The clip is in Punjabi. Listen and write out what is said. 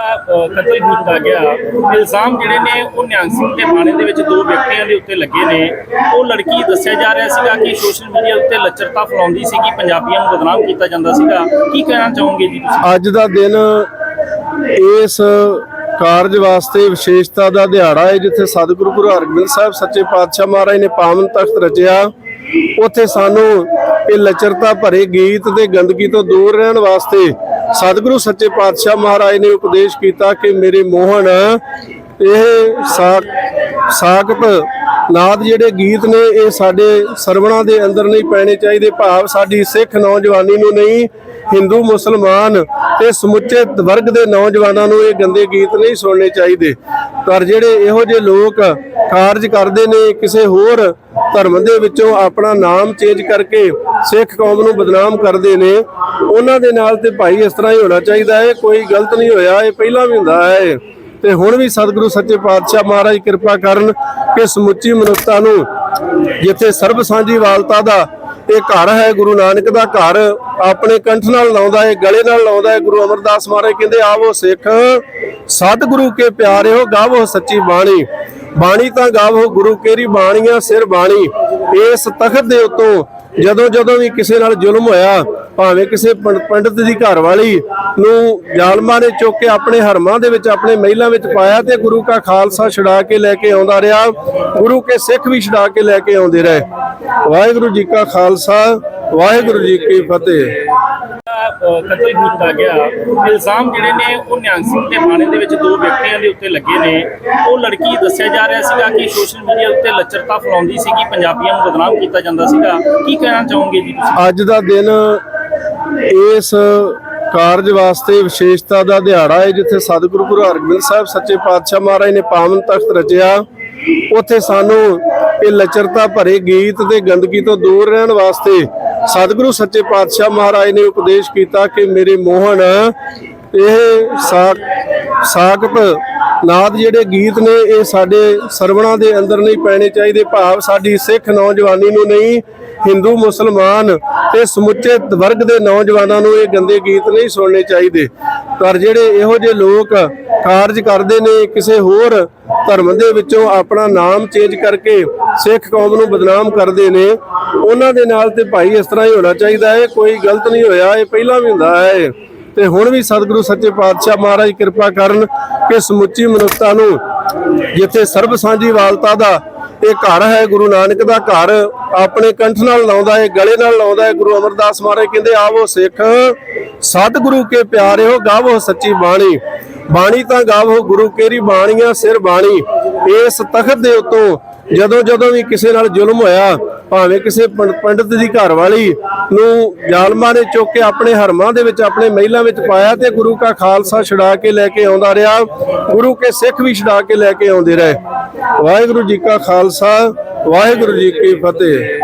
ਅ, ਕਤਲ ਕੀਤਾ ਗਿਆ। ਇਲਜ਼ਾਮ ਜਿਹੜੇ ਨੇ ਉਹ ਨਿਹੰਗ ਸਿੰਘ ਦੇ ਬਾਣੇ ਦੇ ਵਿੱਚ ਦੋ ਵਿਅਕਤੀਆਂ ਦੇ ਉੱਤੇ ਲੱਗੇ ਨੇ। ਉਹ ਲੜਕੀ ਦੱਸਿਆ ਜਾ ਰਿਹਾ ਸੀਗਾ ਕਿ ਸੋਸ਼ਲ ਮੀਡੀਆ ਉੱਤੇ ਲੱਚਰਤਾ ਫੈਲਾਉਂਦੀ ਸੀਗੀ ਪੰਜਾਬੀਆਂ ਨੂੰ ਬਦਨਾਮ ਕੀਤਾ ਜਾਂਦਾ ਸੀਗਾ। ਕੀ ਕਹਿਣਾ ਚਾਹੋਗੇ ਜੀ ਤੁਸੀਂ? ਅੱਜ ਦਾ ਦਿਨ ਇਸ ਕਾਰਜ ਵਾਸਤੇ ਵਿਸ਼ੇਸ਼ਤਾ ਦਾ ਦਿਹਾੜਾ ਹੈ ਜਿੱਥੇ ਸਤਿਗੁਰੂ ਗੁਰੂ ਹਰਗੋਬਿੰਦ ਸਾਹਿਬ ਸੱਚੇ ਪਾਤਸ਼ਾਹ ਮਹਾਰਾਜ ਨੇ ਪਾਵਨ ਤਖਤ ਰਚਿਆ। ਉੱਥੇ ਸਾਨੂੰ ਇਹ ਲਚਰਤਾ ਭਰੇ ਗੀਤ ਤੇ ਗੰਦਗੀ ਤੋਂ ਦੂਰ ਰਹਿਣ ਵਾਸਤੇ ਸਤਿਗੁਰੂ ਸੱਚੇ ਪਾਤਸ਼ਾਹ ਮਹਾਰਾਜ ਨੇ ਉਪਦੇਸ਼ ਕੀਤਾ ਕਿ ਮੇਰੇ ਮੋਹਨ, ਇਹ ਸਾਕ ਸਾਕਤ ਨਾਦ ਜਿਹੜੇ ਗੀਤ ਨੇ, ਇਹ ਸਾਡੇ ਸਰਵਣਾ ਦੇ ਅੰਦਰ ਨਹੀਂ ਪੈਣੇ ਚਾਹੀਦੇ। ਭਾਵ ਸਾਡੀ ਸਿੱਖ ਨੌਜਵਾਨੀ ਨੂੰ ਨਹੀਂ, ਹਿੰਦੂ, ਮੁਸਲਮਾਨ ਤੇ ਸਮੁੱਚੇ ਵਰਗ ਦੇ ਨੌਜਵਾਨਾਂ ਨੂੰ ਇਹ ਗੰਦੇ ਗੀਤ ਨਹੀਂ ਸੁਣਨੇ ਚਾਹੀਦੇ। ਪਰ ਜਿਹੜੇ ਇਹੋ ਜਿਹੇ ਲੋਕ ਕਾਰਜ ਕਰਦੇ ਨੇ ਕਿਸੇ ਹੋਰ ਧਰਮ ਦੇ ਵਿੱਚੋਂ ਆਪਣਾ ਨਾਮ ਚੇਂਜ ਕਰਕੇ ਸਿੱਖ ਕੌਮ ਨੂੰ ਬਦਨਾਮ ਕਰਦੇ ਨੇ। ਉਹਨਾਂ ਦੇ ਨਾਲ ਤੇ ਭਾਈ ਇਸ ਤਰ੍ਹਾਂ ਹੀ ਹੋਣਾ ਚਾਹੀਦਾ ਹੈ, ਕੋਈ ਗਲਤ ਨਹੀਂ ਹੋਇਆ, ਇਹ ਪਹਿਲਾਂ ਵੀ ਹੁੰਦਾ ਹੈ। ਤੇ ਹੁਣ ਵੀ ਸਤਿਗੁਰੂ ਸੱਚੇ ਪਾਤਸ਼ਾਹ ਮਹਾਰਾਜ ਕਿਰਪਾ ਕਰਨ ਕਿ ਸਮੁੱਚੀ ਮਨੁੱਖਤਾ ਨੂੰ ਜਿੱਥੇ ਸਰਬ ਸਾਂਝੀ ਵਾਲਤਾ ਦਾ ਇਹ ਘਰ ਹੈ, ਗੁਰੂ ਨਾਨਕ ਦਾ ਘਰ ਆਪਣੇ ਕੰਠ ਨਾਲ ਲਾਉਂਦਾ ਹੈ, ਗਲੇ ਨਾਲ ਲਾਉਂਦਾ ਹੈ, ਗੁਰੂ ਅਮਰਦਾਸ ਮਹਾਰਾਜ ਕਹਿੰਦੇ, ਆਵੋ ਸਿੱਖ, ਸਤਿਗੁਰੂ ਕੇ ਪਿਆਰਿਓ, ਗਾਵੋ ਸੱਚੀ ਬਾਣੀ। ਬਾਣੀ ਤਾਂ ਗਾਵੋ, ਗੁਰੂ ਕੇਰੀ ਬਾਣੀਆਂ ਸਿਰ ਬਾਣੀ। ਇਸ ਤਖਤ ਦੇ ਉੱਤੋਂ ਜਦੋਂ ਜਦੋਂ ਵੀ ਕਿਸੇ ਨਾਲ ਜ਼ੁਲਮ ਹੋਇਆ, ਭਾਵੇਂ ਕਿਸੇ ਪੰਡ- ਦੀ ਘਰ ਵਾਲੀ ਨੂੰ ਜ਼ਾਲਮਾਂ ਨੇ ਚੁੱਕ ਕੇ ਆਪਣੇ ਹਰਮਾਂ ਦੇ ਵਿੱਚ, ਆਪਣੇ ਮਹਿਲਾਂ ਵਿੱਚ ਪਾਇਆ ਤੇ ਗੁਰੂ ਕਾ ਖਾਲਸਾ ਛੁਡਾ ਕੇ ਲੈ ਕੇ ਆਉਂਦਾ ਰਿਹਾ। ਗੁਰੂ ਕੇ ਸਿੱਖ ਵੀ ਛੁਡਾ ਕੇ ਲੈ ਕੇ ਆਉਂਦੇ ਰਹੇ। ਵਾਹਿਗੁਰੂ ਜੀ ਕਾ ਖਾਲਸਾ। ਵਾਹਿਗੁਰੂ ਜੀ ਕੀ ਫਤਿਹ। ਕਤਲ ਕੀਤਾ ਗਿਆ। ਇਲਜ਼ਾਮ ਜਿਹੜੇ ਨੇ ਉਹ ਨਿਹੰਗ ਸਿੰਘ ਦੇ ਬਾਣੇ ਦੇ ਵਿੱਚ ਦੋ ਵਿਅਕਤੀਆਂ ਦੇ ਉੱਤੇ ਲੱਗੇ ਨੇ। ਉਹ ਲੜਕੀ ਦੱਸਿਆ ਜਾ ਰਿਹਾ ਸੀਗਾ ਕਿ ਸੋਸ਼ਲ ਮੀਡੀਆ ਉੱਤੇ ਲੱਚਰਤਾ ਫੈਲਾਉਂਦੀ ਸੀਗੀ ਪੰਜਾਬੀਆਂ ਨੂੰ ਬਦਨਾਮ ਕੀਤਾ ਜਾਂਦਾ ਸੀਗਾ। ਕੀ ਕਹਿਣਾ ਚਾਹੋਗੇ ਜੀ ਤੁਸੀਂ? ਅੱਜ ਦਾ ਦਿਨ ਇਸ ਕਾਰਜ ਵਾਸਤੇ ਵਿਸ਼ੇਸ਼ਤਾ ਦਾ ਦਿਹਾੜਾ ਹੈ ਜਿੱਥੇ ਸਤਿਗੁਰੂ ਗੁਰੂ ਹਰਗੋਬਿੰਦ ਸਾਹਿਬ ਸੱਚੇ ਪਾਤਸ਼ਾਹ ਮਹਾਰਾਜ ਨੇ ਪਾਵਨ ਤਖਤ ਰਚਿਆ। ਉੱਥੇ ਸਾਨੂੰ ਇਹ ਲਚਰਤਾ ਭਰੇ ਗੀਤ ਤੇ ਗੰਦਗੀ ਤੋਂ ਦੂਰ ਰਹਿਣ ਵਾਸਤੇ ਸਤਿਗੁਰੂ ਸੱਚੇ ਪਾਤਸ਼ਾਹ ਮਹਾਰਾਜ ਨੇ ਉਪਦੇਸ਼ ਕੀਤਾ ਕਿ ਮੇਰੇ ਮੋਹਨ, ਇਹ ਸਾਕ ਸਾਕਤ ਨਾਦ ਜਿਹੜੇ ਗੀਤ ਨੇ, ਇਹ ਸਾਡੇ ਸਰਵਣਾ ਦੇ ਅੰਦਰ ਨਹੀਂ ਪੈਣੇ ਚਾਹੀਦੇ। ਭਾਵ ਸਾਡੀ ਸਿੱਖ ਨੌਜਵਾਨੀ ਨੂੰ ਨਹੀਂ, ਹਿੰਦੂ, ਮੁਸਲਮਾਨ ਤੇ ਸਮੁੱਚੇ ਵਰਗ ਦੇ ਨੌਜਵਾਨਾਂ ਨੂੰ ਇਹ ਗੰਦੇ ਗੀਤ ਨਹੀਂ ਸੁਣਨੇ ਚਾਹੀਦੇ। ਪਰ ਜਿਹੜੇ ਇਹੋ ਜਿਹੇ ਲੋਕ ਕਾਰਜ ਕਰਦੇ ਨੇ ਕਿਸੇ ਹੋਰ ਧਰਮ ਦੇ ਵਿੱਚੋਂ ਆਪਣਾ ਨਾਮ ਚੇਂਜ ਕਰਕੇ ਸਿੱਖ ਕੌਮ ਨੂੰ ਬਦਨਾਮ ਕਰਦੇ ਨੇ। ਉਹਨਾਂ ਦੇ ਨਾਲ ਤੇ ਭਾਈ ਇਸ ਤਰ੍ਹਾਂ ਹੀ ਹੋਣਾ ਚਾਹੀਦਾ ਹੈ। ਕੋਈ ਗਲਤ ਨਹੀਂ ਹੋਇਆ, ਇਹ ਪਹਿਲਾਂ ਵੀ ਹੁੰਦਾ ਹੈ। ਤੇ ਹੁਣ ਵੀ ਸਤਿਗੁਰੂ ਸੱਚੇ ਪਾਤਸ਼ਾਹ ਮਹਾਰਾਜ ਕਿਰਪਾ ਕਰਨ ਕਿ ਸਮੁੱਚੀ ਮਨੁੱਖਤਾ ਨੂੰ ਜਿੱਥੇ ਸਰਬ ਸਾਂਝੀ ਵਾਲਤਾ ਦਾ ਇਹ ਘਰ ਹੈ, ਗੁਰੂ ਨਾਨਕ ਦਾ ਘਰ ਆਪਣੇ ਕੰਠ ਨਾਲ ਲਾਉਂਦਾ ਹੈ, ਗਲੇ ਨਾਲ ਲਾਉਂਦਾ ਹੈ। ਗੁਰੂ ਅਮਰਦਾਸ ਮਹਾਰਾਜ ਕਹਿੰਦੇ, ਆਵੋ ਸਿੱਖ, ਸਤਿਗੁਰੂ ਕੇ ਪਿਆਰਿਓ ਗਾਵੋ ਸੱਚੀ ਬਾਣੀ। ਬਾਣੀ ਤਾਂ ਗਾਵੋ, ਗੁਰੂ ਕੇਰੀ ਬਾਣੀਆਂ ਸਿਰ ਬਾਣੀ। ਇਸ ਤਖਤ ਦੇ ਉੱਤੋਂ ਜਦੋਂ ਜਦੋਂ ਵੀ ਕਿਸੇ ਨਾਲ ਜ਼ੁਲਮ ਹੋਇਆ, ਭਾਵੇਂ ਕਿਸੇ ਪੰਡ- ਪੰਡਿਤ ਦੀ ਘਰ ਵਾਲੀ ਨੂੰ ਜ਼ਾਲਮਾਂ ਨੇ ਚੁੱਕ ਕੇ ਆਪਣੇ ਹਰਮਾਂ ਦੇ ਵਿੱਚ, ਆਪਣੇ ਮਹਿਲਾਂ ਵਿੱਚ ਪਾਇਆ ਤੇ ਗੁਰੂ ਕਾ ਖਾਲਸਾ ਛੁਡਾ ਕੇ ਲੈ ਕੇ ਆਉਂਦਾ ਰਿਹਾ। ਗੁਰੂ ਕੇ ਸਿੱਖ ਵੀ ਛੁਡਾ ਕੇ ਲੈ ਕੇ ਆਉਂਦੇ ਰਹੇ। ਵਾਹਿਗੁਰੂ ਜੀ ਕਾ ਖਾਲਸਾ, ਵਾਹਿਗੁਰੂ ਜੀ ਕੀ ਫਤਿਹ।